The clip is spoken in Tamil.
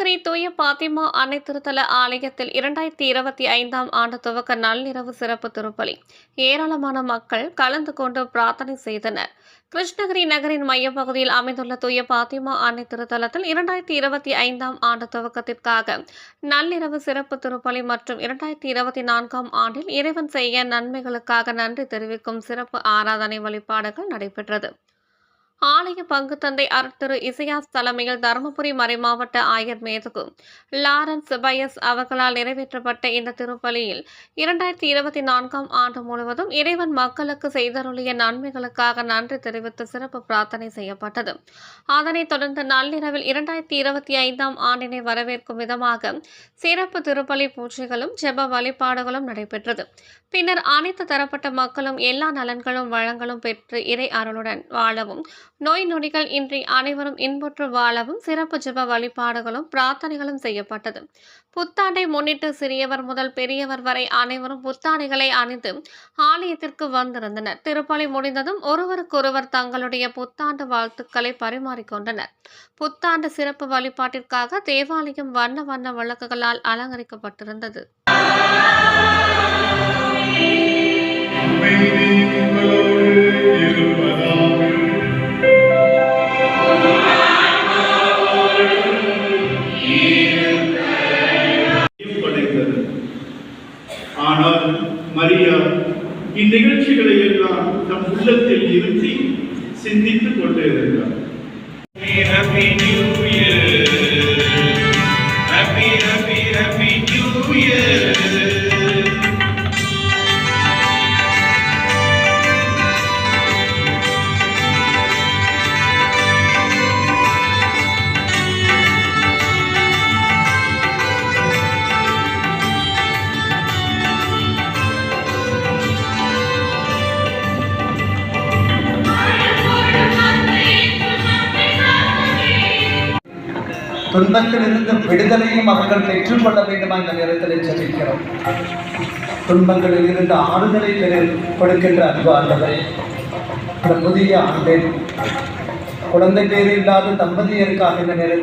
கிருஷ்ணகிரி தூய பாத்திமா அன்னை திருத்தல ஆலயத்தில் இரண்டாயிரத்தி இருபத்தி ஐந்தாம் ஆண்டு துவக்க நள்ளிரவு சிறப்பு திருப்பலி. ஏராளமான மக்கள் கலந்து கொண்டு பிரார்த்தனை செய்தனர். கிருஷ்ணகிரி நகரின் மையப்பகுதியில் அமைந்துள்ள தூய பாத்திமா அன்னை திருத்தலத்தில் இரண்டாயிரத்தி இருபத்தி ஐந்தாம் ஆண்டு துவக்கத்திற்காக நள்ளிரவு சிறப்பு திருப்பலி மற்றும் இரண்டாயிரத்தி இருபத்தி நான்காம் ஆண்டில் இறைவன் செய்ய நன்மைகளுக்காக நன்றி தெரிவிக்கும் சிறப்பு ஆராதனை வழிபாடுகள் நடைபெற்றது. ஆலய பங்கு தந்தை அருட்திரு இசையாஸ் தலைமையில் தருமபுரி மறைமாவட்ட ஆயர் மேதகு. லாரன்ஸ் பயஸ் அவர்களால் நிறைவேற்றப்பட்ட இந்த திருப்பலியில் இரண்டாயிரத்தி இருபத்தி நான்காம் ஆண்டு முழுவதும் இறைவன் மக்களுக்கு செய்தருளிய நன்மைகளுக்காக நன்றி தெரிவித்து சிறப்பு பிரார்த்தனை செய்யப்பட்டது. அதனைத் தொடர்ந்து நள்ளிரவில் இரண்டாயிரத்தி இருபத்தி ஐந்தாம் ஆண்டினை வரவேற்கும் விதமாக சிறப்பு திருப்பலி பூஜைகளும் ஜெப வழிபாடுகளும் நடைபெற்றது. பின்னர் அனைத்து தரப்பட்ட மக்களும் எல்லா நலன்களும் வளங்களும் பெற்று இறை அருளுடன் வாழவும் நோய் நொடிகள் இன்றி அனைவரும் இன்புற்று வாழவும் சிறப்பு ஜெப வழிபாடுகளும் பிரார்த்தனைகளும் செய்யப்பட்டது. புத்தாண்டை முன்னிட்டு சிறியவர் முதல் பெரியவர் வரை அனைவரும் புத்தாடைகளை அணிந்து ஆலயத்திற்கு வந்திருந்தனர். திருப்பலி முடிந்ததும் ஒருவருக்கொருவர் தங்களுடைய புத்தாண்டு வாழ்த்துக்களை பரிமாறிக்கொண்டனர். புத்தாண்டு சிறப்பு வழிபாட்டிற்காக தேவாலயம் வண்ண வண்ண விளக்குகளால் அலங்கரிக்கப்பட்டிருந்தது. படைத்தது ஆனால் மரியா இந்நிகழ்ச்சிகளை எல்லாம் தம் உள்ளத்தில் இருத்தி சிந்தித்துக் கொண்டே இருந்தார். துன்பத்திலிருந்து விடுதலையும் அவர்கள் பெற்றுக்கொள்ள வேண்டுமா இந்த நேரத்தில் ஜெபிக்கிறோம். துன்பங்களில் இருந்து ஆறுதலை பெற கொடுக்கின்ற அன்பு ஆண்டவரே இந்த புதிய ஆண்டில் குழந்தை பேர் இல்லாத தம்பதியருக்காக இந்த நேரத்தில்